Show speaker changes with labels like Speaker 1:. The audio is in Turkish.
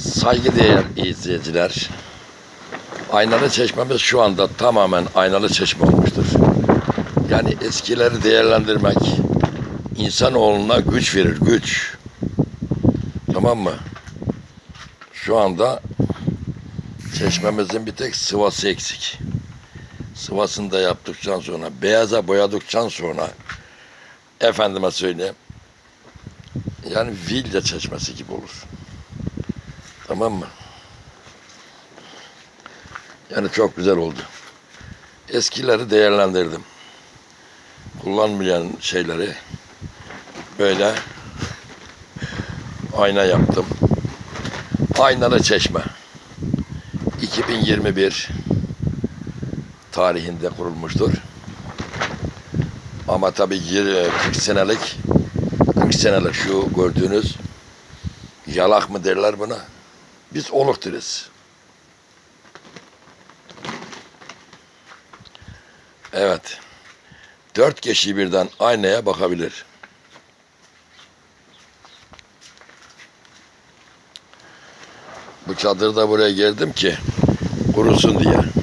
Speaker 1: Saygıdeğer izleyiciler, aynalı çeşmemiz şu anda tamamen aynalı çeşme olmuştur. Yani eskileri değerlendirmek insanoğluna güç verir, güç. Tamam mı? Şu anda çeşmemizin bir tek sıvası eksik. Sıvasını da yaptıktan sonra, beyaza boyadıktan sonra efendime söyleyeyim yani Vilya çeşmesi gibi olur. Tamam mı? Yani çok güzel oldu. Eskileri değerlendirdim. Kullanmayan şeyleri böyle ayna yaptım. Aynalı çeşme. 2021 tarihinde kurulmuştur. Ama tabii yir- 40 senelik 40 senelik şu gördüğünüz yalak mı derler buna? Biz oluk deriz. Evet. Dört kişi birden aynaya bakabilir. Bu çadırda buraya geldim ki kurusun diye.